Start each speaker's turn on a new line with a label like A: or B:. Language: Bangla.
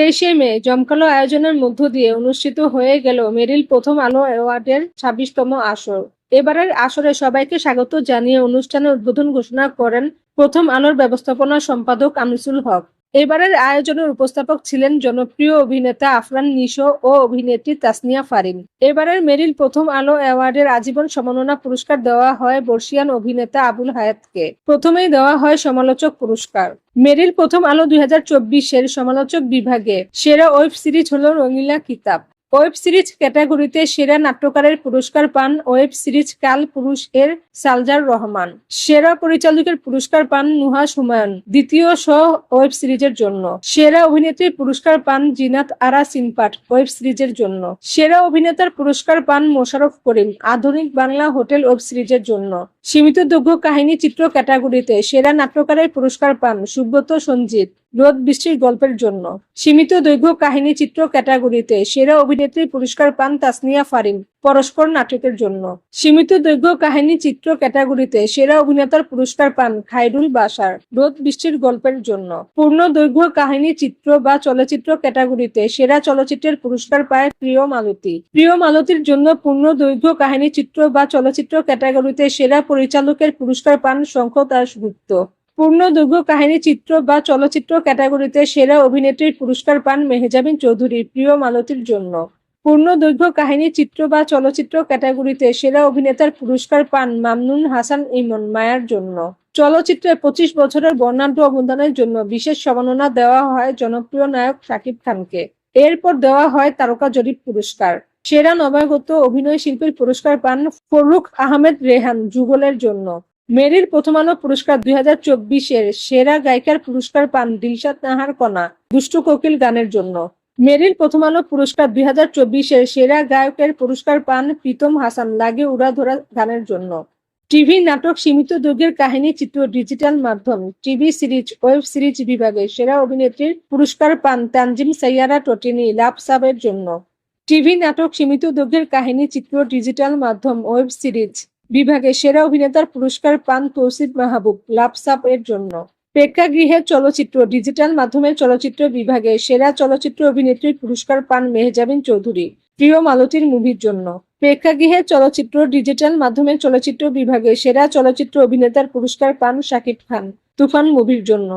A: তেইশে মে জমকালো আয়োজনের মধ্য দিয়ে অনুষ্ঠিত হয়ে গেল মেরিল প্রথম আলো অ্যাওয়ার্ডের ছাব্বিশতম আসর। এবারের আসরে সবাইকে স্বাগত জানিয়ে অনুষ্ঠানের উদ্বোধন ঘোষণা করেন প্রথম আলোর ব্যবস্থাপনা সম্পাদক আনিসুল হক। এবারের আয়োজনের উপস্থাপক ছিলেন জনপ্রিয় অভিনেতা আফরান নিশো ও অভিনেত্রী তাসনিয়া ফারিন। এবারের মেরিল প্রথম আলো অ্যাওয়ার্ডের আজীবন সম্মাননা পুরস্কার দেওয়া হয় বর্ষিয়ান অভিনেতা আবুল হায়াতকে। প্রথমেই দেওয়া হয় সমালোচক পুরস্কার। মেরিল প্রথম আলো দুই চব্বিশের সমালোচক বিভাগে সেরা ওয়েব সিরিজ হল রঙিলা কিতাব। ওয়েব সিরিজ ক্যাটাগরিতে সেরা নাট্যকারের পুরস্কার পান ওয়েব সিরিজ কাল পুরুষ এর সালজার রহমান। সেরা পরিচালকের পুরস্কার পান নুহা হুমায়ুন দ্বিতীয় সহ ওয়েব সিরিজের জন্য। সেরা অভিনেত্রীর পুরস্কার পান জিনাত আরা সিনপাট ওয়েব সিরিজের জন্য। সেরা অভিনেতার পুরস্কার পান মোশারফ করিম, আধুনিক বাংলা হোটেল ওয়েব সিরিজের জন্য। সীমিত দৈর্ঘ্য কাহিনী চিত্র ক্যাটাগরিতে সেরা নাট্যকারের পুরস্কার পান সুব্রত সঞ্জিত, রোদ বৃষ্টির গল্পের জন্য। সীমিত দৈর্ঘ্য কাহিনী চিত্র ক্যাটাগরিতে সেরা অভিনেত্রীর পুরস্কার পান তাসনিয়া ফারিন পরস্পর নাটকের জন্য। সীমিত দৈর্ঘ্য কাহিনী চিত্র ক্যাটাগরিতে সেরা অভিনেতার পুরস্কার পান খায়রুল বাসার রোদ বৃষ্টির গল্পের জন্য। পূর্ণ দৈর্ঘ্য কাহিনী চিত্র বা চলচ্চিত্র ক্যাটাগরিতে সেরা চলচ্চিত্রের পুরস্কার পায় প্রিয় মালতী প্রিয় মালতীর জন্য পূর্ণ দৈর্ঘ্য কাহিনী চিত্র বা চলচ্চিত্র ক্যাটাগরিতে সেরা পরিচালকের পুরস্কার পান শঙ্খ দাশগুপ্ত। পূর্ণ দৈর্ঘ্য কাহিনী চিত্র বা চলচ্চিত্র ক্যাটাগরিতে সেরা অভিনেত্রীর পুরস্কার পান মেহজাবিন চৌধুরী প্রিয় মালতীর জন্য। পূর্ণ দৈর্ঘ্য কাহিনী, চিত্র বা চলচ্চিত্র ক্যাটাগরিতে সেরা অভিনেতার পুরস্কার পান মামনুন হাসান ইমন মায়ার জন্য। চলচ্চিত্রে পঁচিশ বছরের বর্ণাঢ্য অবদানের জন্য বিশেষ সম্মাননা দেওয়া হয় জনপ্রিয় নায়ক শাকিব খানকে। এরপর দেওয়া হয় তারকা জরিপ পুরস্কার। সেরা নবাগত অভিনয় শিল্পীর পুরস্কার পান ফরুক আহমেদ রেহান যুগলের জন্য। মেরির প্রথম আলো পুরস্কার দুই হাজার চব্বিশের সেরা গায়িকার পুরস্কার পান দিলশাদ নাহার কণা, দুষ্টু কোকিল গানের জন্য। মেরিল প্রথম আলো পুরস্কার দুই হাজার চব্বিশের সেরা গায়কের পুরস্কার পান প্রীতম হাসান, লাগে উড়াধরা গানের জন্য। টিভি নাটক সীমিত দুর্গের কাহিনী, চিত্র ডিজিটাল মাধ্যম, টিভি সিরিজ, ওয়েব সিরিজ বিভাগে সেরা অভিনেত্রীর পুরস্কার পান তানজিম সাইয়ারা টটিনি লাভ সাবের জন্য। টিভি নাটক সীমিত দুর্গের কাহিনী, চিত্র ডিজিটাল মাধ্যম, ওয়েব সিরিজ বিভাগে সেরা অভিনেতার পুরস্কার পান তৌসিদ মাহবুব, লাভ সাপ এর জন্য। প্রেক্ষাগৃহের চলচ্চিত্র, ডিজিটাল মাধ্যমে চলচ্চিত্র বিভাগে সেরা চলচ্চিত্র অভিনেত্রীর পুরস্কার পান মেহজাবিন চৌধুরী। প্রিয় মালতীর মুভির জন্য। প্রেক্ষাগৃহে চলচ্চিত্র, ডিজিটাল মাধ্যমে চলচ্চিত্র বিভাগে সেরা চলচ্চিত্র অভিনেতার পুরস্কার পান শাকিব খান। তুফান মুভির জন্য।